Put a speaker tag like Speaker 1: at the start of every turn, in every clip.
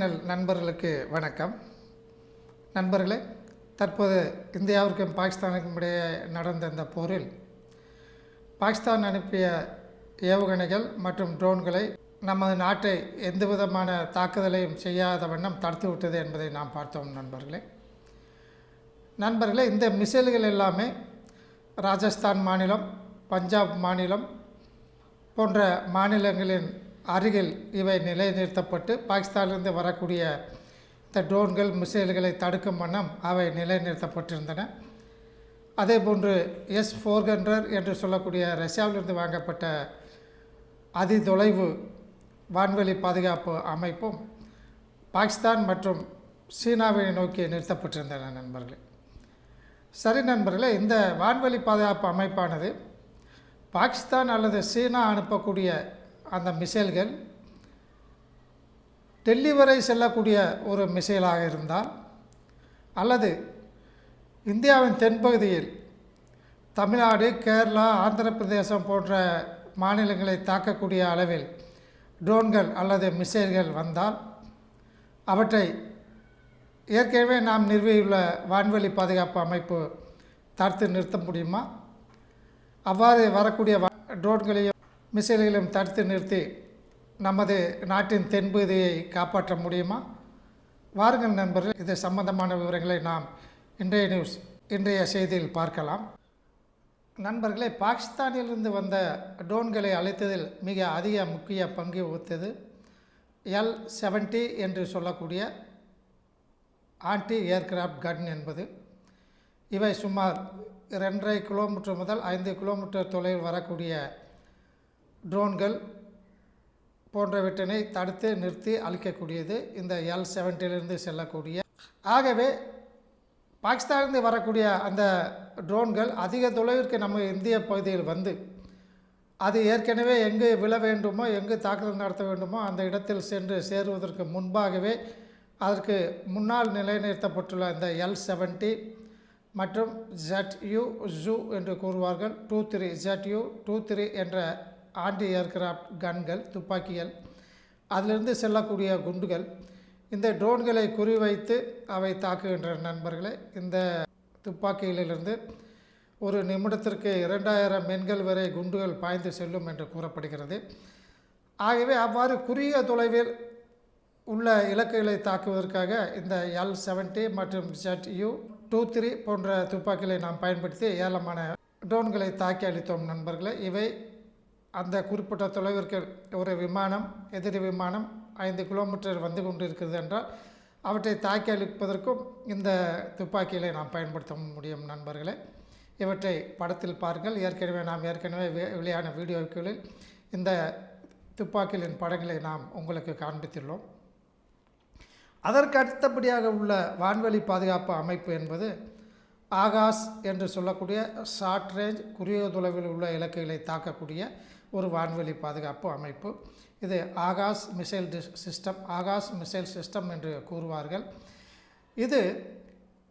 Speaker 1: Channel நண்பர்களுக்கு வணக்கம். நண்பர்களே தற்போது இந்தியாவிற்கும் பாகிஸ்தானுக்கும் இடையே நடந்த இந்த போரில் பாகிஸ்தான் அனுப்பிய ஏவுகணைகள் மற்றும் ட்ரோன்களை நமது நாட்டை எந்த விதமான தாக்குதலையும் செய்யாத வண்ணம் தடுத்து விட்டது என்பதை நாம் பார்த்தோம் நண்பர்களே. நண்பர்களே இந்த மிசைல்கள் எல்லாமே ராஜஸ்தான் மாநிலம் பஞ்சாப் மாநிலம் போன்ற மாநிலங்களின் அருகில் இவை நிலைநிறுத்தப்பட்டு பாகிஸ்தானிலிருந்து வரக்கூடிய இந்த ட்ரோன்கள் மிசைல்களை தடுக்கும் வண்ணம் அவை நிலைநிறுத்தப்பட்டிருந்தன. அதேபோன்று எஸ் ஃபோர் ஹண்ட்ரட் என்று சொல்லக்கூடிய ரஷ்யாவிலிருந்து வாங்கப்பட்ட அதி தொலைவு வான்வெளி பாதுகாப்பு அமைப்பும் பாகிஸ்தான் மற்றும் சீனாவை நோக்கி நிறுத்தப்பட்டிருந்தன நண்பர்களே. சரி நண்பர்களே இந்த வான்வெளி பாதுகாப்பு அமைப்பானது பாகிஸ்தான் அல்லது சீனா அனுப்பக்கூடிய அந்த மிசைல்கள் டெல்லி வரை செல்லக்கூடிய ஒரு மிசைலாக இருந்தால் அல்லது இந்தியாவின் தென்பகுதியில் தமிழ்நாடு கேரளா ஆந்திர பிரதேசம் போன்ற மாநிலங்களை தாக்கக்கூடிய அளவில் ட்ரோன்கள் அல்லது மிசைல்கள் வந்தால் அவற்றை ஏற்கனவே நாம் நிறுவியுள்ள வான்வெளி பாதுகாப்பு அமைப்பு தடுத்து நிறுத்த முடியுமா? அவ்வாறு வரக்கூடிய ட்ரோன்களையும் மிசைல்களையும் தடுத்து நிறுத்தி நமது நாட்டின் தென்பகுதியை காப்பாற்ற முடியுமா? வாருங்கள் நண்பர்கள் இது சம்பந்தமான விவரங்களை நாம் இன்றைய நியூஸ் இன்றைய செய்தியில் பார்க்கலாம். நண்பர்களே பாகிஸ்தானிலிருந்து வந்த ட்ரோன்களை அழைத்ததில் மிக அதிக முக்கிய பங்கு வகித்தது எல் செவன்டி என்று சொல்லக்கூடிய ஆன்டி ஏர்கிராஃப்ட் கன் என்பது. இவை சுமார் ரெண்டரை கிலோமீட்டர் முதல் ஐந்து கிலோமீட்டர் தொலைவில் வரக்கூடிய ட்ரோன்கள் போன்றவற்றினை தடுத்து நிறுத்தி அழிக்கக்கூடியது இந்த எல் செவன்ட்டிலிருந்து செல்லக்கூடிய. ஆகவே பாகிஸ்தானிலிருந்து வரக்கூடிய அந்த ட்ரோன்கள் அதிக தொலைவிற்கு நம்ம இந்திய பகுதியில் வந்து அது ஏற்கனவே எங்கு விழ வேண்டுமோ எங்கு தாக்குதல் நடத்த வேண்டுமோ அந்த இடத்தில் சென்று சேருவதற்கு முன்பாகவே அதற்கு முன்னால் நிலைநிறுத்தப்பட்டுள்ள இந்த எல் செவன்ட்டி மற்றும் ஜட் யூ ஜூ என்று கூறுவார்கள். Two three Z U two three என்ற ஆன்டி ஏர்கிராஃப்ட் கன்கள் துப்பாக்கிகள் அதிலிருந்து செல்லக்கூடிய குண்டுகள் இந்த ட்ரோன்களை குறிவைத்து அவை தாக்குகின்ற நண்பர்களே. இந்த துப்பாக்கிகளிலிருந்து ஒரு நிமிடத்திற்கு இரண்டாயிரம் மென்கள் வரை குண்டுகள் பாய்ந்து செல்லும் என்று கூறப்படுகிறது. ஆகவே அவ்வாறு குறுகிய தொலைவில் உள்ள இலக்குகளை தாக்குவதற்காக இந்த எல் செவன்ட்டி மற்றும் ஜெட் யூ டூ த்ரீ போன்ற துப்பாக்கிகளை நாம் பயன்படுத்தி ஏலமான ட்ரோன்களை தாக்கி அளித்தோம் நண்பர்களே. இவை அந்த குறிப்பிட்ட தொலைவிற்கு ஒரு விமானம் எதிரி விமானம் ஐந்து கிலோமீட்டர் வந்து கொண்டு இருக்கிறது என்றால் அவற்றை தாக்கி அளிப்பதற்கும் இந்த துப்பாக்கிகளை நாம் பயன்படுத்த முடியும் நண்பர்களே. இவற்றை படத்தில் பாருங்கள். ஏற்கனவே நாம் ஏற்கனவே வெளியான வீடியோக்களில் இந்த துப்பாக்கிகளின் படங்களை நாம் உங்களுக்கு காண்பித்துள்ளோம். அதற்கு அடுத்தபடியாக உள்ள வான்வெளி பாதுகாப்பு அமைப்பு என்பது ஆகாஷ் என்று சொல்லக்கூடிய ஷார்ட் ரேஞ்ச் குறுகிய தொலைவில் உள்ள இலக்குகளை தாக்கக்கூடிய ஒரு வான்வெளி பாதுகாப்பு அமைப்பு. இது ஆகாஷ் மிசைல் டிஸ் சிஸ்டம் ஆகாஷ் மிசைல் சிஸ்டம் என்று கூறுவார்கள். இது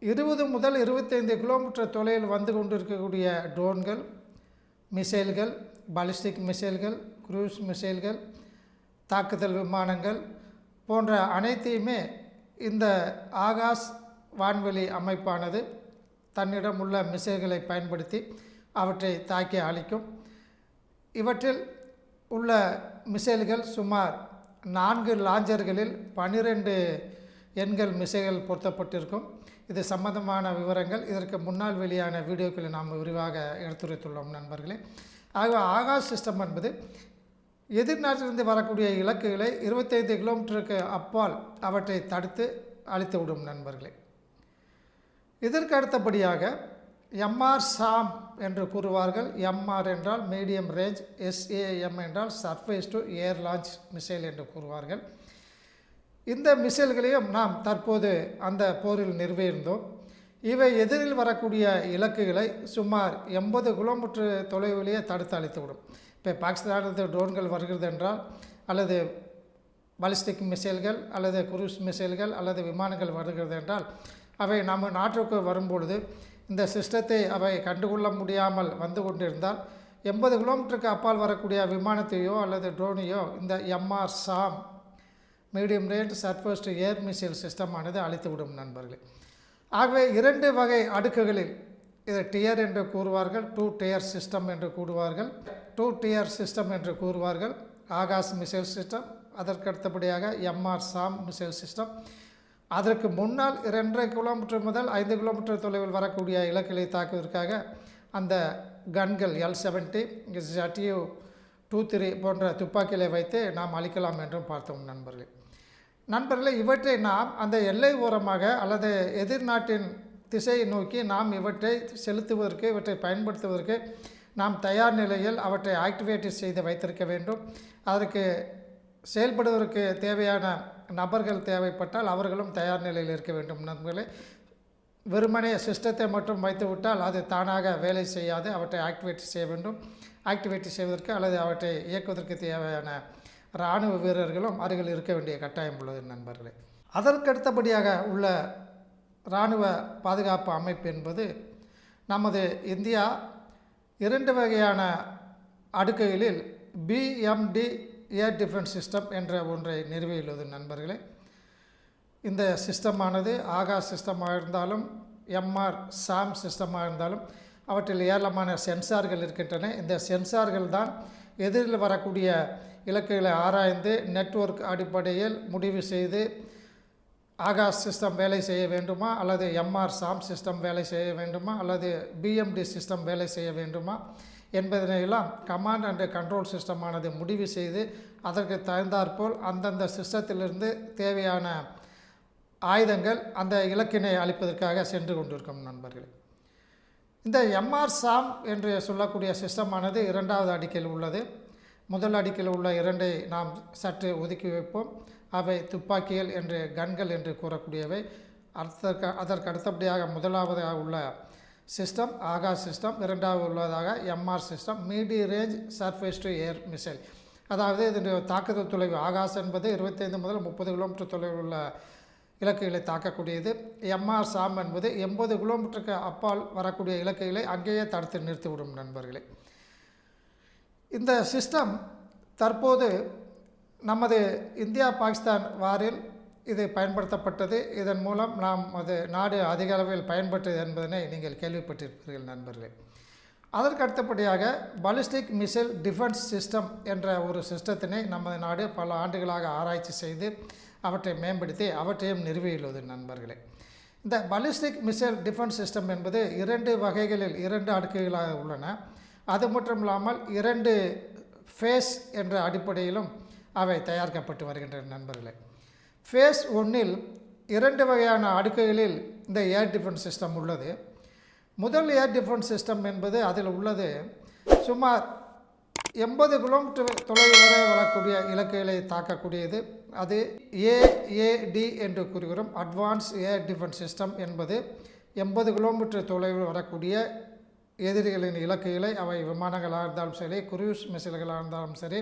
Speaker 1: இருபது முதல் இருபத்தைந்து கிலோமீட்டர் தொலைவில் வந்து கொண்டிருக்கக்கூடிய ட்ரோன்கள் மிசைல்கள் பாலிஸ்டிக் மிசைல்கள் குரூஸ் மிசைல்கள் தாக்குதல் விமானங்கள் போன்ற அனைத்தையுமே இந்த ஆகாஷ் வான்வெளி அமைப்பானது தன்னிடம் உள்ள மிசைல்களை பயன்படுத்தி அவற்றை தாக்கி அழிக்கும். இவற்றில் உள்ள மிசைல்கள் சுமார் நான்கு லாஞ்சர்களில் பன்னிரெண்டு எண்கள் மிசைல்கள் பொருத்தப்பட்டிருக்கும். இது சம்பந்தமான விவரங்கள். இதற்கு முன்னால் வெளியான வீடியோக்களை நாம் விரிவாக எடுத்துரைத்துள்ளோம் நண்பர்களே. ஆகவே ஆகாஷ் சிஸ்டம் என்பது எதிர்நாட்டிலிருந்து வரக்கூடிய இலக்குகளை இருபத்தைந்து கிலோமீட்டருக்கு அப்பால் அவற்றை தடுத்து அழித்து விடும் நண்பர்களே. இதற்கு அடுத்தபடியாக எம்ஆர் சாம் என்று கூறுவார்கள். எம்ஆர் என்றால் மீடியம் ரேஞ்ச் எஸ்ஏஎம் என்றால் surface to air launch missile என்று கூறுவார்கள். இந்த மிசைல்களையும் நாம் தற்போது அந்த போரில் நிறுவியிருந்தோம் இவை எதிரில் வரக்கூடிய இலக்குகளை சுமார் எண்பது கிலோமீட்டர் தொலைவிலேயே தடுத்து அழித்துவிடும். இப்போ பாகிஸ்தானது ட்ரோன்கள் வருகிறது என்றால் அல்லது பாலிஸ்டிக் மிசைல்கள் அல்லது குரூஸ் மிசைல்கள் அல்லது விமானங்கள் வருகிறது என்றால் அவை நம்ம நாட்டிற்கு வரும்பொழுது இந்த சிஸ்டத்தை அவை கண்டுகொள்ள முடியாமல் வந்து கொண்டிருந்தால் எண்பது கிலோமீட்டருக்கு அப்பால் வரக்கூடிய விமானத்தையோ அல்லது ட்ரோனையோ இந்த MR SAM medium range surface air missile சிஸ்டமானது அழித்துவிடும் நண்பர்களே. ஆகவே இரண்டு வகை அடுக்குகளில் இதை டியர் என்று கூறுவார்கள் டூ டியர் சிஸ்டம் என்று கூறுவார்கள் டூ டியர் சிஸ்டம் என்று கூறுவார்கள் ஆகாஷ் மிசைல் சிஸ்டம் அதற்கு அடுத்தபடியாக எம்ஆர் சாம் மிசைல் சிஸ்டம் அதற்கு முன்னால் இரண்டரை கிலோமீட்டர் முதல் ஐந்து கிலோமீட்டர் தொலைவில் வரக்கூடிய இலக்குகளை தாக்குவதற்காக அந்த கன்கள் L seventy ZU two three போன்ற துப்பாக்கிகளை வைத்து நாம் அளிக்கலாம் என்றும் பார்த்தோம் நண்பர்களே. நண்பர்களே இவற்றை நாம் அந்த எல்லை ஓரமாக அல்லது எதிர்நாட்டின் திசையை நோக்கி நாம் இவற்றை செலுத்துவதற்கு இவற்றை பயன்படுத்துவதற்கு நாம் தயார் நிலையில் அவற்றை ஆக்டிவேட் செய்து வைத்திருக்க வேண்டும். அதற்கு செயல்படுவதற்கு தேவையான நபர்கள் தேவைப்பட்டால் அவர்களும் தயார் நிலையில் இருக்க வேண்டும் நண்பர்களே. வெறுமனே சிஸ்டத்தை மட்டும் வைத்துவிட்டால் அது தானாக வேலை செய்யாது அவற்றை ஆக்டிவேட் செய்ய வேண்டும். ஆக்டிவேட் செய்வதற்கு அல்லது அவற்றை இயக்குவதற்கு தேவையான இராணுவ வீரர்களும் அருகில் இருக்க வேண்டிய கட்டாயம் உள்ளது நண்பர்களே. அதற்கடுத்தபடியாக உள்ள இராணுவ பாதுகாப்பு அமைப்பு என்பது நமது இந்தியா இரண்டு வகையான அடுக்குகளில் பிஎம்டி ஏர் டிஃபென்ஸ் சிஸ்டம் என்ற ஒன்றை நிறுவியுள்ளது நண்பர்களே. இந்த சிஸ்டமானது ஆகாஷ் சிஸ்டமாக இருந்தாலும் எம்ஆர் சாம் சிஸ்டமாக இருந்தாலும் அவற்றில் ஏராளமான சென்சார்கள் இருக்கின்றன. இந்த சென்சார்கள் தான் எதிரில் வரக்கூடிய இலக்குகளை ஆராய்ந்து நெட்வொர்க் அடிப்படையில் முடிவு செய்து ஆகாஷ் சிஸ்டம் வேலை செய்ய வேண்டுமா? அல்லது எம்ஆர் சாம் சிஸ்டம் வேலை செய்ய வேண்டுமா? அல்லது பிஎம்டி சிஸ்டம் வேலை செய்ய வேண்டுமா? என்பதனையெல்லாம் கமாண்ட் அண்டு கண்ட்ரோல் சிஸ்டமானது முடிவு செய்து அதற்கு தகுந்தாற்போல் அந்தந்த சிஸ்டத்திலிருந்து தேவையான ஆயுதங்கள் அந்த இலக்கினை அளிப்பதற்காக சென்று கொண்டிருக்கும் நண்பர்களே. இந்த எம்ஆர் சாம் என்று சொல்லக்கூடிய சிஸ்டமானது இரண்டாவது அடுக்கில் உள்ளது. முதல் அடுக்கில் உள்ள இரண்டை நாம் சற்று ஒதுக்கி வைப்போம். அவை துப்பாக்கிகள் என்று கன்கள் என்று கூறக்கூடியவை. அதற்கு அதற்கு அடுத்தபடியாக முதலாவதாக உள்ள சிஸ்டம் ஆகாஷ் சிஸ்டம் இரண்டாவது உள்ளதாக MR system medium range surface to air missile அதாவது இதனுடைய தாக்குதல் தொலைவு ஆகாஷ் என்பது இருபத்தைந்து முதல் முப்பது கிலோமீட்டர் தொலைவில் உள்ள இலக்குகளை தாக்கக்கூடியது. எம்ஆர் சாம் என்பது எண்பது கிலோமீட்டருக்கு அப்பால் வரக்கூடிய இலக்குகளை அங்கேயே தடுத்து நிறுத்திவிடும் நண்பர்களே. இந்த சிஸ்டம் தற்போது நமது இந்தியா பாகிஸ்தான் வாரில் இது பயன்படுத்தப்பட்டது. இதன் மூலம் நாம் அது நாடு அதிக அளவில் பயன்பட்டது என்பதனை நீங்கள் கேள்விப்பட்டிருப்பீர்கள் நண்பர்களே. அதற்கு அடுத்தபடியாக பாலிஸ்டிக் மிசைல் டிஃபென்ஸ் சிஸ்டம் என்ற ஒரு சிஸ்டத்தினை நமது நாடு பல ஆண்டுகளாக ஆராய்ச்சி செய்து அவற்றை மேம்படுத்தி அவற்றையும் நிறுவியுள்ளது நண்பர்களே. இந்த பாலிஸ்டிக் மிசைல் டிஃபென்ஸ் சிஸ்டம் என்பது இரண்டு வகைகளில் இரண்டு அடுக்குகளாக உள்ளன. அது மட்டும் இல்லாமல் இரண்டு ஃபேஸ் என்ற அடிப்படையிலும் அவை தயாரிக்கப்பட்டு வருகின்றன நண்பர்களே. ஃபேஸ் ஒன்றில் இரண்டு வகையான அடுக்குகளில் இந்த ஏர் டிஃபென்ஸ் சிஸ்டம் உள்ளது. முதல் ஏர் டிஃபென்ஸ் சிஸ்டம் என்பது அதில் உள்ளது. சுமார் எண்பது கிலோமீட்டர் தொலைவு வரை வரக்கூடிய இலக்குகளை தாக்கக்கூடியது. அது ஏஏடி என்று கூறுகிறோம். அட்வான்ஸ் ஏர் டிஃபென்ஸ் சிஸ்டம் என்பது எண்பது கிலோமீட்டர் தொலைவில் வரக்கூடிய எதிரிகளின் இலக்குகளை அவை விமானங்களாக இருந்தாலும் சரி குரூஸ் மிசைல்களாக இருந்தாலும் சரி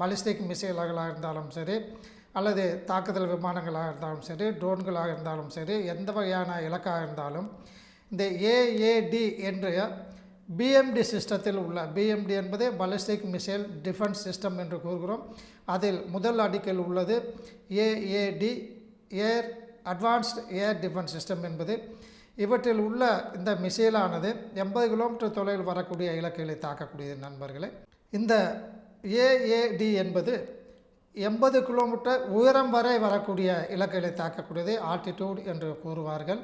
Speaker 1: பாலிஸ்டிக் மிசைல்களாக இருந்தாலும் சரி அல்லது தாக்குதல் விமானங்களாக இருந்தாலும் சரி ட்ரோன்களாக இருந்தாலும் சரி எந்த வகையான இலக்காக இருந்தாலும் இந்த ஏஏடி என்ற பிஎம்டி சிஸ்டத்தில் உள்ள பிஎம்டி என்பது பாலிஸ்டிக் மிசைல் டிஃபென்ஸ் சிஸ்டம் என்று கூறுகிறோம். அதில் முதல் அடுக்கில் உள்ளது AAD air advanced air defence system என்பது. இவற்றில் உள்ள இந்த மிசைலானது எண்பது கிலோமீட்டர் தொலைவில் வரக்கூடிய இலக்குகளை தாக்கக்கூடியது நண்பர்களே. இந்த ஏஏடி என்பது எண்பது கிலோமீட்டர் உயரம் வரை வரக்கூடிய இலக்குகளை தாக்கக்கூடியது ஆல்டிடியூட் என்று கூறுவார்கள்.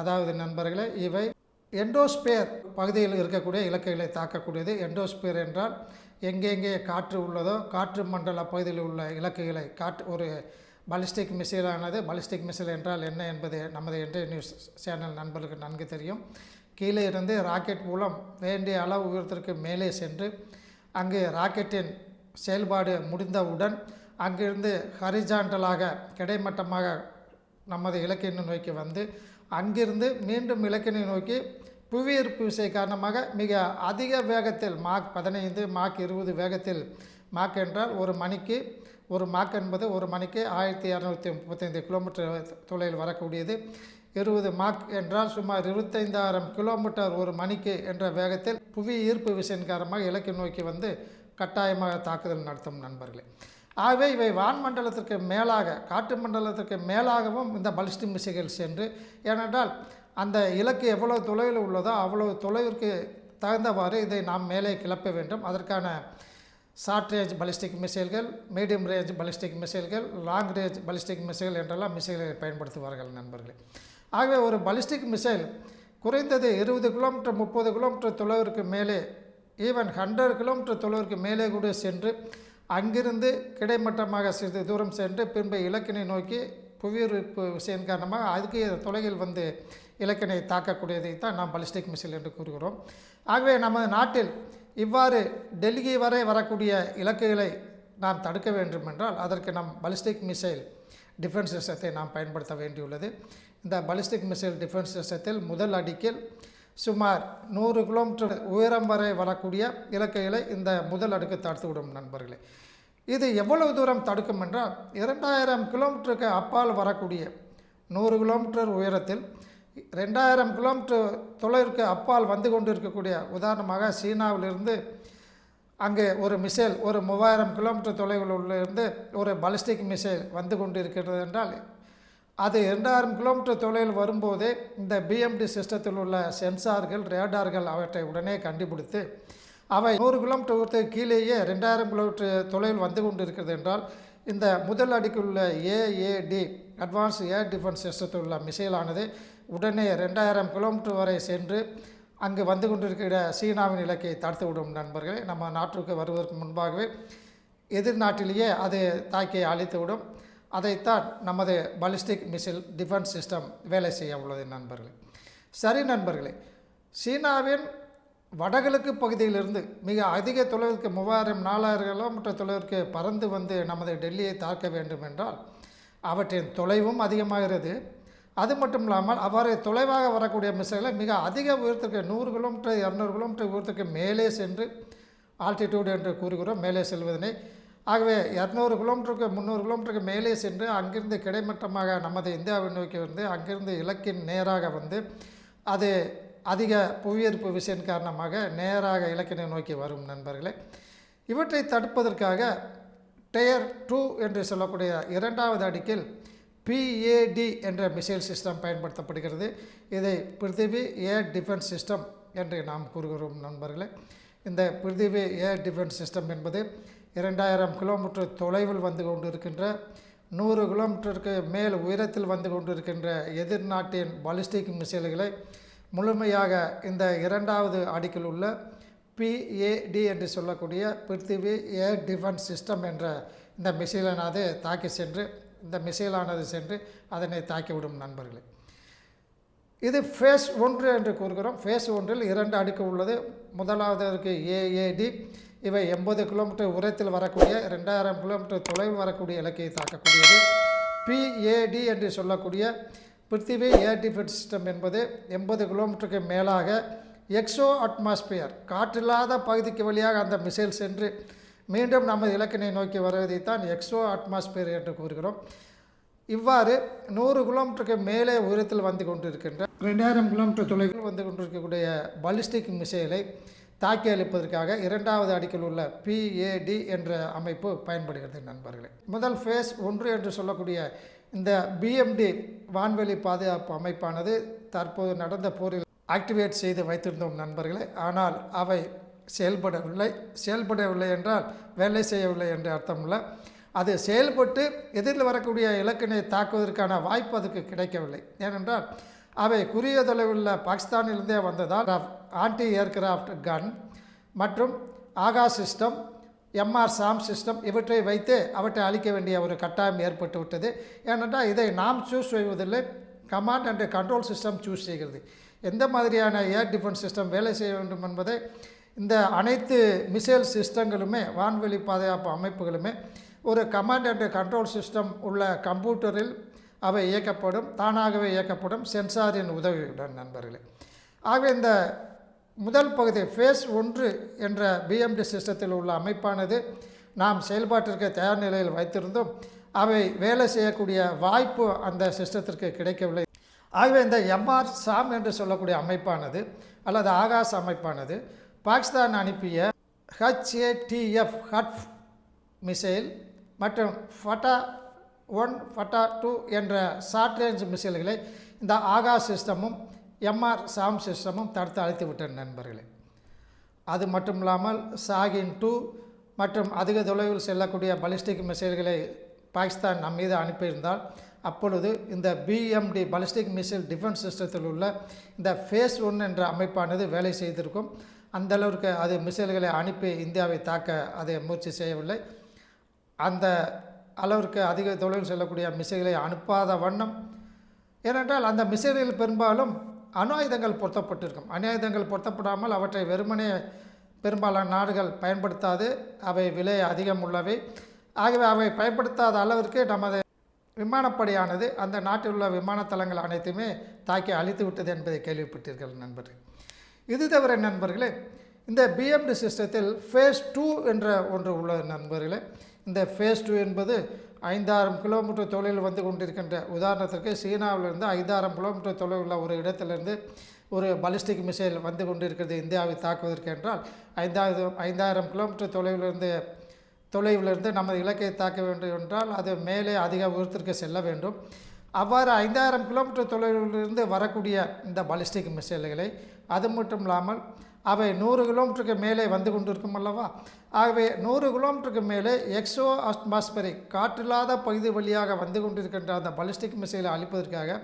Speaker 1: அதாவது நண்பர்களே இவை எண்டோஸ்பியர் பகுதியில் இருக்கக்கூடிய இலக்குகளை தாக்கக்கூடியது. எண்டோஸ்பியர் என்றால் எங்கெங்கே காற்று உள்ளதோ காற்று மண்டல பகுதியில் உள்ள இலக்குகளை காற்று ஒரு பலிஸ்டிக் மிசைலானது பாலிஸ்டிக் மிசைல் என்றால் என்ன என்பது நமது இன்றைய நியூஸ் சேனல் நண்பர்களுக்கு நன்கு தெரியும். கீழே இருந்து ராக்கெட் மூலம் வேண்டிய அளவு உயரத்திற்கு மேலே சென்று அங்கு ராக்கெட்டின் செயல்பாடு முடிந்தவுடன் அங்கிருந்து ஹரிஜாண்டலாக கிடைமட்டமாக நமது இலக்கினை நோக்கி வந்து அங்கிருந்து மீண்டும் இலக்கினை நோக்கி புவியீர்ப்பு விசை காரணமாக மிக அதிக வேகத்தில் மாக் பதினைந்து மாக் இருபது வேகத்தில் மாக் என்றால் ஒரு மணிக்கு ஒரு மாக் என்பது ஒரு மணிக்கு ஆயிரத்தி இரநூத்தி முப்பத்தைந்து கிலோமீட்டர் தொலைவில் வரக்கூடியது. இருபது மாக் என்றால் சுமார் இருபத்தைந்தாயிரம் கிலோமீட்டர் ஒரு மணிக்கு என்ற வேகத்தில் புவி ஈர்ப்பு விசையின் காரணமாக இலக்கை நோக்கி வந்து கட்டாயமாக தாக்குதல் நடத்தும் நண்பர்களே. ஆகவே இவை வான்மண்டலத்திற்கு மேலாக காற்று மண்டலத்திற்கு மேலாகவும் இந்த பலிஸ்டிக் மிசைகள் சென்று ஏனென்றால் அந்த இலக்கு எவ்வளவு தொலைவில் உள்ளதோ அவ்வளவு தொலைவிற்கு தகுந்தவாறு இதை நாம் மேலே கிளப்ப வேண்டும். அதற்கான ஷார்ட் ரேஞ்ச் பலிஸ்டிக் மிசைல்கள் மீடியம் ரேஞ்ச் பலிஸ்டிக் மிசைல்கள் லாங் ரேஞ்ச் பலிஸ்டிக் மிசைல் என்றெல்லாம் மிசைல்களை பயன்படுத்துவார்கள் நண்பர்களே. ஆகவே ஒரு பலிஸ்டிக் மிசைல் குறைந்தது இருபது கிலோமீட்டர் முப்பது கிலோமீட்டர் தொலைவிற்கு மேலே ஈவன் ஹண்ட்ரட் கிலோமீட்டர் தொலைவிற்கு மேலே கூட சென்று அங்கிருந்து கிடைமட்டமாக சிறிது தூரம் சென்று பின்பு இலக்கினை நோக்கி புவியீர்ப்பு விஷயம் காரணமாக அதுக்கு தொலைவில் வந்து இலக்கினை தாக்கக்கூடியதை தான் நாம் பலிஸ்டிக் மிசைல் என்று கூறுகிறோம். ஆகவே நமது நாட்டில் இவ்வாறு டெல்லி வரை வரக்கூடிய இலக்குகளை நாம் தடுக்க வேண்டும் என்றால் அதற்கு நாம் பலிஸ்டிக் மிசைல் டிஃபென்ஸ் சிஸ்டத்தை நாம் பயன்படுத்த வேண்டியுள்ளது. இந்த பலிஸ்டிக் மிசைல் டிஃபென்ஸ் சிஸ்டத்தில் முதல் அடிக்கில் சுமார் நூறு கிலோமீட்டர் உயரம் வரை வரக்கூடிய இலக்கைகளை இந்த முதல் அடுக்கு தடுத்துவிடும் நண்பர்களே. இது எவ்வளவு தூரம் தடுக்கும் என்றால் இரண்டாயிரம் கிலோமீட்டருக்கு அப்பால் வரக்கூடிய நூறு கிலோமீட்டர் உயரத்தில் ரெண்டாயிரம் கிலோமீட்டர் தொலைவிற்கு அப்பால் வந்து கொண்டு இருக்கக்கூடிய உதாரணமாக சீனாவிலிருந்து அங்கே ஒரு மிசைல் ஒரு மூவாயிரம் கிலோமீட்டர் தொலைவில் உள்ளிருந்து ஒரு பலிஸ்டிக் மிசைல் வந்து கொண்டு இருக்கிறது என்றால் அது இரண்டாயிரம் கிலோமீட்டர் தொலைவில் வரும்போதே இந்த பிஎம்டி சிஸ்டத்தில் உள்ள சென்சார்கள் ரேடார்கள் அவற்றை உடனே கண்டுபிடித்து அவை நூறு கிலோமீட்டர் தூரத்துக்கு கீழேயே ரெண்டாயிரம் கிலோமீட்டர் தொலைவில் வந்து கொண்டு இருக்கிறது என்றால் இந்த முதல் அடுக்கில் உள்ள ஏஏடி அட்வான்ஸ் ஏர் டிஃபென்ஸ் சிஸ்டத்தில் உள்ள மிசைலானது உடனே ரெண்டாயிரம் கிலோமீட்டர் வரை சென்று அங்கு வந்து கொண்டிருக்கிற சீனாவின் இலக்கை தடுத்து விடும் நண்பர்களே. நம்ம நாட்டிற்கு வருவதற்கு முன்பாகவே எதிர்நாட்டிலேயே அது தாக்கி அழித்துவிடும். அதைத்தான் நமது பலிஸ்டிக் மிசில் டிஃபென்ஸ் சிஸ்டம் வேலை செய்ய உள்ளது நண்பர்களே. சரி நண்பர்களே. சீனாவின் வடகிழக்கு பகுதியிலிருந்து மிக அதிக தொலைவிற்கு மூவாயிரம் நாலாயிரம் கிலோமீட்டர் தொலைவிற்கு பறந்து வந்து நமது டெல்லியை தாக்க வேண்டும் என்றால் அவற்றின் தொலைவும் அதிகமாகிறது. அது மட்டும் இல்லாமல் அவ்வாறு தொலைவாக வரக்கூடிய மிசைலை மிக அதிக உயரத்திற்கு நூறு கிலோமீட்டர் இரநூறு கிலோமீட்டர் உயரத்துக்கு மேலே சென்று ஆல்டிடியூட் என்று கூறுகிறோம். மேலே செல்வதனை ஆகவே இரநூறு கிலோமீட்டருக்கு முந்நூறு கிலோமீட்டருக்கு மேலே சென்று அங்கிருந்து கிடைமட்டமாக நமது இந்தியாவை நோக்கி வந்து அங்கிருந்து இலக்கின் நேராக வந்து அது அதிக புவியீர்ப்பு விசையின் காரணமாக நேராக இலக்கினை நோக்கி வரும் நண்பர்களே. இவற்றை தடுப்பதற்காக டயர் டூ என்று சொல்லக்கூடிய இரண்டாவது அடுக்கில் பிஏடி என்ற மிசைல் சிஸ்டம் பயன்படுத்தப்படுகிறது. இதை பிருத்திவி ஏர் டிஃபென்ஸ் சிஸ்டம் என்று நாம் கூறுகிறோம் நண்பர்களே. இந்த பிருத்திவி ஏர் டிஃபென்ஸ் சிஸ்டம் என்பது இரண்டாயிரம் கிலோமீட்டர் தொலைவில் வந்து கொண்டிருக்கின்ற நூறு கிலோமீட்டருக்கு மேல் உயரத்தில் வந்து கொண்டிருக்கின்ற எதிர்நாட்டின் பாலிஸ்டிக் மிசைல்களை முழுமையாக இந்த இரண்டாவது அடுக்கில் உள்ள பிஏடி என்று சொல்லக்கூடிய பிருத்திவி ஏர் டிஃபென்ஸ் சிஸ்டம் என்ற இந்த மிசைலானது தாக்கி சென்று இந்த மிசைலானது சென்று அதனை தாக்கிவிடும் நண்பர்களே. இது ஃபேஸ் ஒன்று என்று கூறுகிறோம். ஃபேஸ் ஒன்றில் இரண்டு அடுக்கு உள்ளது. முதலாவதற்கு ஏஏடி இவை எண்பது கிலோமீட்டர் உரத்தில் வரக்கூடிய ரெண்டாயிரம் கிலோமீட்டர் தொலைவில் வரக்கூடிய இலக்கையை தாக்கக்கூடியது. பிஏடி என்று சொல்லக்கூடிய பிருத்திவி ஏர் டிஃபென்ஸ் சிஸ்டம் என்பது எண்பது கிலோமீட்டருக்கு மேலாக எக்ஸோ அட்மாஸ்பியர் காற்றில்லாத பகுதிக்கு வழியாக அந்த மிசைல் சென்று மீண்டும் நமது இலக்கினை நோக்கி வருவதைத்தான் எக்ஸோ அட்மாஸ்பியர் என்று கூறுகிறோம். இவ்வாறு நூறு கிலோமீட்டருக்கு மேலே உயரத்தில் வந்து கொண்டிருக்கின்ற ரெண்டாயிரம் கிலோமீட்டர் தொலைவில் வந்து கொண்டிருக்கக்கூடிய பாலிஸ்டிக் மிசைலை தாக்கி அளிப்பதற்காக இரண்டாவது அடுக்கில் உள்ள பிஏடி என்ற அமைப்பு பயன்படுகிறது நண்பர்களே. முதல் ஃபேஸ் ஒன்று என்று சொல்லக்கூடிய இந்த பிஎம்டி வான்வெளி பாதுகாப்பு அமைப்பானது தற்போது நடந்த போரில் ஆக்டிவேட் செய்து வைத்திருந்தோம் நண்பர்களே. ஆனால் அவை செயல்படவில்லை. செயல்படவில்லை என்றால் வேலை செய்யவில்லை என்று அர்த்தமில்லை அது செயல்பட்டு எதிரில் வரக்கூடிய இலக்கினை தாக்குவதற்கான வாய்ப்பு அதுக்கு கிடைக்கவில்லை. ஏனென்றால் அவை குறுகிய தொலைவில் பாகிஸ்தானிலிருந்தே வந்ததால் ஆன்டி ஏர்கிராஃப்ட் கன் மற்றும் Akash system MR SAM system இவற்றை வைத்து அவற்றை அழிக்க வேண்டிய ஒரு கட்டாயம் ஏற்பட்டு விட்டது. ஏனென்றால் இதை நாம் சூஸ் செய்வதில்லை command and control system choose செய்கிறது. எந்த மாதிரியான ஏர் டிஃபென்ஸ் சிஸ்டம் வேலை செய்ய வேண்டும் என்பதை இந்த அனைத்து மிசைல் சிஸ்டங்களுமே வான்வெளி பாதுகாப்பு அமைப்புகளுமே ஒரு கமாண்ட் அண்ட் கண்ட்ரோல் சிஸ்டம் உள்ள கம்ப்யூட்டரில் அவை இயக்கப்படும் தானாகவே இயக்கப்படும் சென்சாரின் உதவியுடன் நண்பர்களே. ஆகவே இந்த முதல் பகுதி ஃபேஸ் ஒன்று என்ற பிஎம்டி சிஸ்டத்தில் உள்ள அமைப்பானது நாம் செயல்பாட்டிற்கு தயார் நிலையில் வைத்திருந்தோம். அவை வேலை செய்யக்கூடிய வாய்ப்பு அந்த சிஸ்டத்திற்கு கிடைக்கவில்லை. ஆகவே இந்த எம்ஆர் சாம் என்று சொல்லக்கூடிய அமைப்பானது அல்லது ஆகாஷ் அமைப்பானது பாகிஸ்தான் அனுப்பிய ஹச்ஏடிஎஃப் ஹட் மிசைல் மற்றும் ஃபட்டா ஒன் ஃபட்டா டூ என்ற ஷார்ட் ரேஞ்ச் மிசைல்களை இந்த ஆகாஷ் சிஸ்டமும் எம்ஆர் சாம் சிஸ்டமும் தடுத்து அழைத்து விட்டன நண்பர்களே. அது மட்டும் இல்லாமல் சாகின் டூ மற்றும் அதிக தொலைவில் செல்லக்கூடிய பலிஸ்டிக் மிசைல்களை பாகிஸ்தான் நம் மீது அனுப்பியிருந்தால் அப்பொழுது இந்த பிஎம்டி பலிஸ்டிக் மிசைல் டிஃபென்ஸ் சிஸ்டத்தில் உள்ள இந்த ஃபேஸ் ஒன் என்ற அமைப்பானது வேலை செய்திருக்கும். அந்தளவிற்கு அது மிசைல்களை அனுப்பி இந்தியாவை தாக்க அதை முயற்சி செய்யவில்லை. அந்த அளவிற்கு அதிக தொழில் செல்லக்கூடிய மிசைகளை அனுப்பாத வண்ணம். ஏனென்றால் அந்த மிசைல்கள் பெரும்பாலும் அணு ஆயுதங்கள் பொருத்தப்பட்டிருக்கும். அணு ஆயுதங்கள் பொருத்தப்படாமல் அவற்றை வெறுமனே பெரும்பாலான நாடுகள் பயன்படுத்தாது. அவை விலை அதிகம் உள்ளவை. ஆகவே அவை பயன்படுத்தாத அளவிற்கு நமது விமானப்படையானது அந்த நாட்டில் உள்ள விமானத்தளங்கள் அனைத்துமே தாக்கி அழித்து விட்டது என்பதை கேள்விப்பட்டீர்கள் நண்பர்கள். இது தவிர நண்பர்களே இந்த பிஎம்டி சிஸ்டத்தில் ஃபேஸ் டூ என்ற ஒன்று உள்ள நண்பர்களே. இந்த ஃபேஸ் டூ என்பது ஐந்தாயிரம் கிலோமீட்டர் தொலைவில் வந்து கொண்டிருக்கின்ற உதாரணத்திற்கு சீனாவிலிருந்து ஐந்தாயிரம் கிலோமீட்டர் தொலைவில் உள்ள ஒரு இடத்திலிருந்து ஒரு பலிஸ்டிக் மிசைல் வந்து கொண்டிருக்கிறது இந்தியாவை தாக்குவதற்கு என்றால் ஐந்தாயிரம் ஐந்தாயிரம் கிலோமீட்டர் தொலைவிலிருந்து தொலைவிலிருந்து நமது இலக்கை தாக்க வேண்டும் என்றால் அது மேலே அதிக உயரத்திற்கு செல்ல வேண்டும். அவ்வாறு ஐந்தாயிரம் கிலோமீட்டர் தொலைவிலிருந்து வரக்கூடிய இந்த பாலிஸ்டிக் மிசைல்களை அது மட்டும் இல்லாமல் அவை நூறு கிலோமீட்டருக்கு மேலே வந்து கொண்டிருக்கும் அல்லவா? ஆகவே நூறு கிலோமீட்டருக்கு மேலே எக்ஸோ அட்மாஸ்பரிக் காற்றில்லாத பகுதி வழியாக வந்து கொண்டிருக்கின்ற அந்த பாலிஸ்டிக் மிசைலை அழிப்பதற்காக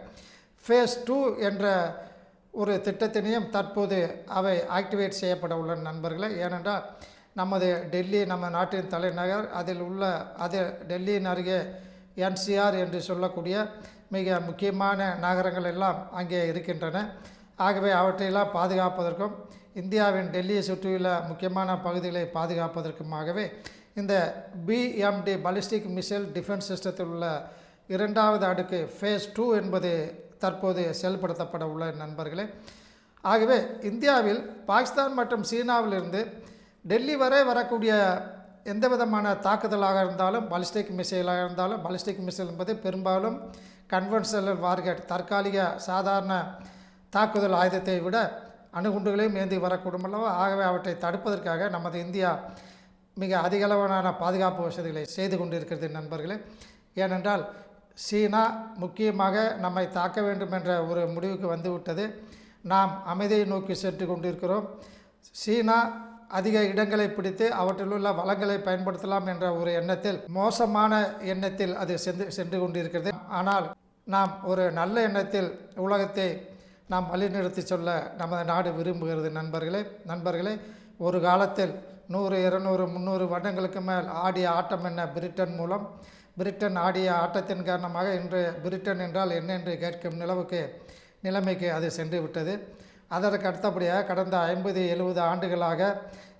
Speaker 1: ஃபேஸ் டூ என்ற ஒரு திட்டத்தினையும் தற்போது அவை ஆக்டிவேட் செய்யப்பட உள்ள நண்பர்களே ஏனென்றால் நமது டெல்லி நம்ம நாட்டின் தலைநகர் அதில் உள்ள அது டெல்லியின் அருகே என்சிஆர் என்று சொல்லக்கூடிய மிக முக்கியமான நகரங்கள் எல்லாம் அங்கே இருக்கின்றன. ஆகவே அவற்றையெல்லாம் பாதுகாப்பதற்கும் இந்தியாவின் டெல்லியை சுற்றியுள்ள முக்கியமான பகுதிகளை பாதுகாப்பதற்குமாகவே இந்த பிஎம்டி பாலிஸ்டிக் மிசைல் டிஃபென்ஸ் சிஸ்டத்தில் உள்ள இரண்டாவது அடுக்கு ஃபேஸ் டூ என்பது தற்போது செயல்படுத்தப்பட உள்ள நண்பர்களே. ஆகவே இந்தியாவில் பாகிஸ்தான் மற்றும் சீனாவிலிருந்து டெல்லி வரை வரக்கூடிய எந்த விதமான தாக்குதலாக இருந்தாலும் பாலிஸ்டிக் மிசைலாக இருந்தாலும் பாலிஸ்டிக் மிசைல் என்பது பெரும்பாலும் கன்வென்ஷனல் வார்கெட் தற்காலிக சாதாரண தாக்குதல் ஆயுதத்தை விட அணுகுண்டுகளையும் ஏந்தி வரக்கூடும் அல்லவா? ஆகவே அவற்றை தடுப்பதற்காக நமது இந்தியா மிக அதிகளவான பாதுகாப்பு வசதிகளை செய்து கொண்டிருக்கிறது நண்பர்களே. ஏனென்றால் சீனா முக்கியமாக நம்மை தாக்க வேண்டும் என்ற ஒரு முடிவுக்கு வந்துவிட்டது. நாம் அமைதியை நோக்கி சென்று கொண்டிருக்கிறோம். சீனா அதிக இடங்களை பிடித்து அவற்றில் உள்ள வளங்களை பயன்படுத்தலாம் என்ற ஒரு எண்ணத்தில் மோசமான எண்ணத்தில் அது சென்று சென்று கொண்டிருக்கிறது. ஆனால் நாம் ஒரு நல்ல எண்ணத்தில் உலகத்தை நாம் வழிநிறுத்தி சொல்ல நமது நாடு விரும்புகிறது. நண்பர்களே நண்பர்களே ஒரு காலத்தில் நூறு இருநூறு முந்நூறு வருடங்களுக்கு மேல் ஆடிய ஆட்டம் என்ன? பிரிட்டன் மூலம். பிரிட்டன் ஆடிய ஆட்டத்தின் காரணமாக இன்று பிரிட்டன் என்றால் என்ன என்று கேட்கும் நிலவுக்கு நிலைமைக்கு அது சென்று விட்டது அதற்கு அடுத்தபடியாக கடந்த ஐம்பது எழுபது ஆண்டுகளாக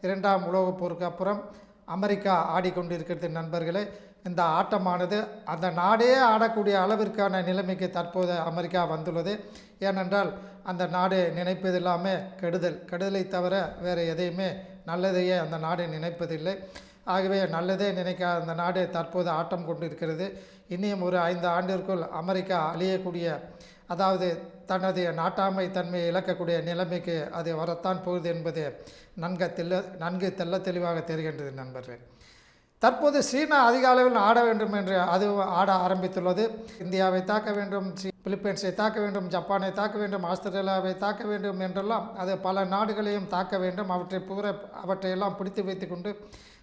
Speaker 1: இரண்டாம் உலகப் போருக்கு அப்புறம் அமெரிக்கா ஆடிக்கொண்டிருக்கிறது. நண்பர்களே இந்த ஆட்டமானது அந்த நாடே ஆடக்கூடிய அளவிற்கான நிலைமைக்கு தற்போது அமெரிக்கா வந்துள்ளது. ஏனென்றால் அந்த நாடு நினைப்பது கெடுதல் கெடுதலை தவிர வேறு எதையுமே நல்லதையே அந்த நாடு நினைப்பதில்லை. ஆகவே நல்லதே நினைக்காத அந்த நாடு தற்போது ஆட்டம் கொண்டிருக்கிறது. இனியும் ஒரு ஐந்து ஆண்டிற்குள் அமெரிக்கா அழியக்கூடிய அதாவது தனது நாட்டாமை தன்மையை இழக்கக்கூடிய நிலைமைக்கு அது வரத்தான் போகுது என்பது நன்கு தெல்ல நன்கு தெல்ல தெளிவாக தெரிகின்றது நண்பர்கள். தற்போது சீனா அதிக அளவில் ஆட வேண்டும் என்று அது ஆட ஆரம்பித்துள்ளது. இந்தியாவை தாக்க வேண்டும் பிலிப்பைன்ஸை தாக்க வேண்டும் ஜப்பானை தாக்க வேண்டும் ஆஸ்திரேலியாவை தாக்க வேண்டும் என்றெல்லாம் அது பல நாடுகளையும் தாக்க வேண்டும். அவற்றை பூர அவற்றையெல்லாம் பிடித்து வைத்துக்கொண்டு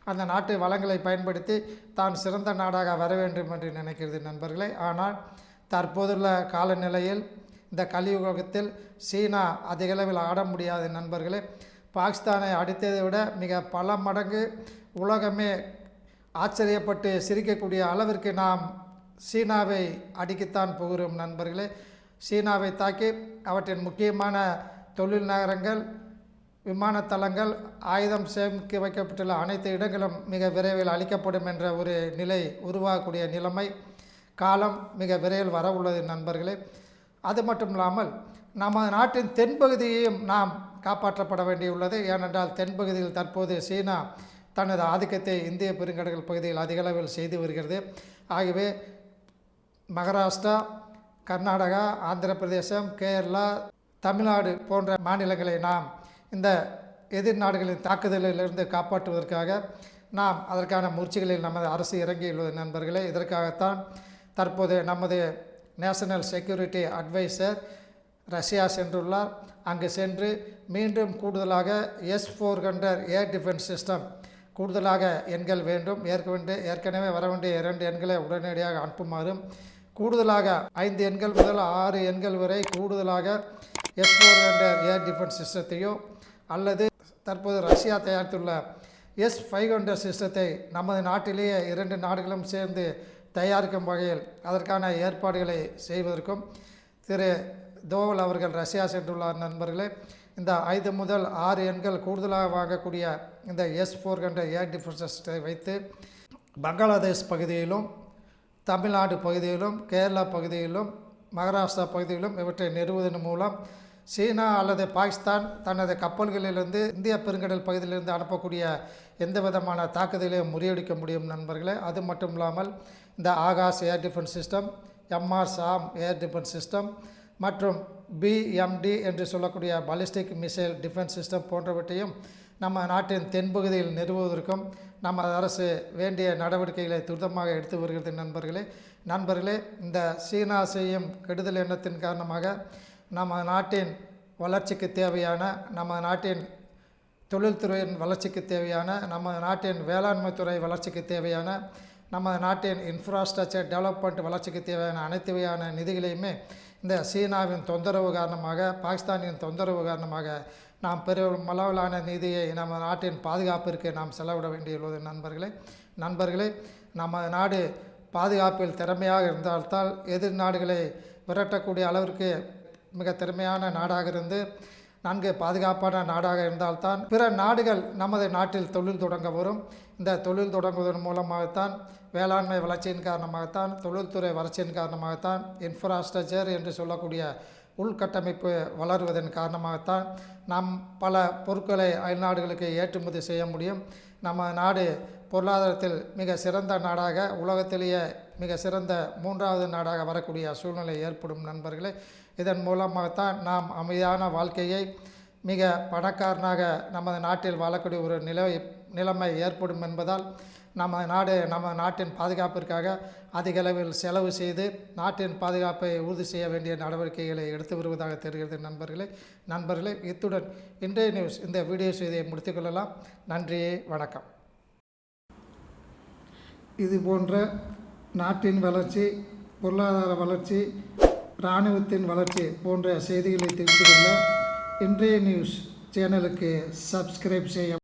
Speaker 1: அந்த நாட்டு வளங்களை பயன்படுத்தி தான் சிறந்த நாடாக வர வேண்டும் என்று நினைக்கிறது நண்பர்களே. ஆனால் தற்போதுள்ள காலநிலையில் இந்த கலியுகத்தில் சீனா அதிக அளவில் ஆட முடியாத நண்பர்களே. பாகிஸ்தானை அடித்ததை விட மிக பல மடங்கு உலகமே ஆச்சரியப்பட்டு சிரிக்கக்கூடிய அளவிற்கு நாம் சீனாவை அடிக்கத்தான் போகிறோம் நண்பர்களே. சீனாவை தாக்கி அவற்றின் முக்கியமான தொழில் நகரங்கள் விமானத்தளங்கள் ஆயுதம் சேமிக்க வைக்கப்பட்டுள்ள அனைத்து இடங்களும் மிக விரைவில் அளிக்கப்படும் என்ற ஒரு நிலை உருவாகக்கூடிய நிலைமை காலம் மிக விரைவில் வர உள்ளது நண்பர்களே. அது மட்டும் இல்லாமல் நமது நாட்டின் தென்பகுதியையும் நாம் காப்பாற்றப்பட வேண்டியுள்ளது. ஏனென்றால் தென்பகுதியில் தற்போது சீனா தனது ஆதிக்கத்தை இந்திய பெருங்கடல் பகுதியில் அதிகளவில் செய்து வருகிறது. ஆகவே மகாராஷ்டிரா கர்நாடகா ஆந்திர பிரதேசம் கேரளா தமிழ்நாடு போன்ற மாநிலங்களை நாம் இந்த எதிர் நாடுகளின் தாக்குதலிலிருந்து காப்பாற்றுவதற்காக நாம் அதற்கான முயற்சிகளில் நமது அரசு இறங்கியுள்ளது நண்பர்களே. இதற்காகத்தான் தற்போது நமது நேஷனல் செக்யூரிட்டி அட்வைசர் ரஷ்யா சென்றுள்ளார். அங்கு சென்று மீண்டும் கூடுதலாக S four hundred air defence system கூடுதலாக எண்கள் வேண்டும். ஏற்கனவே ஏற்கனவே வர வேண்டிய இரண்டு எண்களை உடனடியாக அனுப்புமாறும் கூடுதலாக ஐந்து எண்கள் முதல் ஆறு எண்கள் வரை கூடுதலாக S four hundred air defence சிஸ்டத்தையோ அல்லது தற்போது ரஷ்யா தயாரித்துள்ள எஸ் ஃபைவ் ஹண்ட்ரட் சிஸ்டத்தை நமது நாட்டிலேயே இரண்டு நாடுகளும் சேர்ந்து தயாரிக்கும் வகையில் அதற்கான ஏற்பாடுகளை செய்வதற்கும் திரு தோவல் அவர்கள் ரஷ்யா சென்றுள்ளார் நண்பர்களே. இந்த ஐந்து முதல் ஆறு எண்கள் கூடுதலாக வாங்கக்கூடிய இந்த எஸ் ஃபோர் ஹண்ட்ரட் ஏர் டிஃபென்சஸ்டை வைத்து பங்களாதேஷ் பகுதியிலும் தமிழ்நாடு பகுதியிலும் கேரளா பகுதியிலும் மகாராஷ்டிரா பகுதியிலும் இவற்றை நிறுவுவதன் மூலம் சீனா அல்லது பாகிஸ்தான் தனது கப்பல்களிலிருந்து இந்திய பெருங்கடல் பகுதியிலிருந்து அனுப்பக்கூடிய எந்த விதமான தாக்குதலையும் முறியடிக்க முடியும் நண்பர்களே. அது மட்டும் இல்லாமல் இந்த Akash air defence system MR SAM air defence system மற்றும் பிஎம்டி என்று சொல்லக்கூடிய பாலிஸ்டிக் மிசைல் டிஃபென்ஸ் சிஸ்டம் போன்றவற்றையும் நம்ம நாட்டின் தென்பகுதியில் நிறுவுவதற்கும் நம்ம அரசு வேண்டிய நடவடிக்கைகளை துரிதமாக எடுத்து வருகிறது நண்பர்களே. நண்பர்களே இந்த சீனா செய்யும் கெடுதல் எண்ணத்தின் காரணமாக நம்ம நாட்டின் வளர்ச்சிக்கு தேவையான நம்ம நாட்டின் தொழில்துறையின் வளர்ச்சிக்கு தேவையான நம்ம நாட்டின் வேளாண்மை துறை வளர்ச்சிக்கு தேவையான நம்ம நாட்டின் இன்ஃப்ராஸ்ட்ரக்சர் டெவலப்மெண்ட் வளர்ச்சிக்கு தேவையான அனைத்து வகையான நிதிகளையுமே இந்த சீனாவின் தொந்தரவு காரணமாக பாகிஸ்தானின் தொந்தரவு காரணமாக நாம் பெருமளவிலான நிதியை நம்ம நாட்டின் பாதுகாப்பிற்கு நாம் செலவிட வேண்டியுள்ளது நண்பர்களே. நண்பர்களே நம்ம நாடு பாதுகாப்பில் திறமையாக இருந்தால்தான் எதிர் நாடுகளை விரட்டக்கூடிய அளவிற்கு மிக திறமையான நாடாக இருந்து நன்கு பாதுகாப்பான நாடாக இருந்தால்தான் பிற நாடுகள் நமது நாட்டில் தொழில் தொடங்க வரும். இந்த தொழில் தொடங்குவதன் மூலமாகத்தான் வேளாண்மை வளர்ச்சியின் காரணமாகத்தான் தொழில்துறை வளர்ச்சியின் காரணமாகத்தான் இன்ஃப்ராஸ்ட்ரக்சர் என்று சொல்லக்கூடிய உள்கட்டமைப்பு வளருவதன் காரணமாகத்தான் நாம் பல பொருட்களை அயல்நாடுகளுக்கு ஏற்றுமதி செய்ய முடியும். நம்ம நாடு பொருளாதாரத்தில் மிக சிறந்த நாடாக உலகத்திலேயே மிக சிறந்த மூன்றாவது நாடாக வரக்கூடிய சூழ்நிலை ஏற்படும் நண்பர்களே. இதன் மூலமாகத்தான் நாம் அமைதியான வாழ்க்கையை மிக பணக்காரனாக நமது நாட்டில் வாழக்கூடிய ஒரு நிலை நிலைமை ஏற்படும் என்பதால் நம்ம நாடு நம்ம நாட்டின் பாதுகாப்பிற்காக அதிக அளவில் செலவு செய்து நாட்டின் பாதுகாப்பை உறுதி செய்ய வேண்டிய நடவடிக்கைகளை எடுத்து வருவதாக தெரிகிறது நண்பர்களே. நண்பர்களே இத்துடன் இன்றைய நியூஸ் இந்த வீடியோ செய்தியை முடித்துக்கொள்ளலாம் நன்றி வணக்கம். இது போன்ற நாட்டின் வளர்ச்சி பொருளாதார வளர்ச்சி இராணுவத்தின் வளர்ச்சி போன்ற செய்திகளை தெரிந்து கொள்ள இன்றைய நியூஸ் சேனலுக்கு சப்ஸ்கிரைப் செய்ய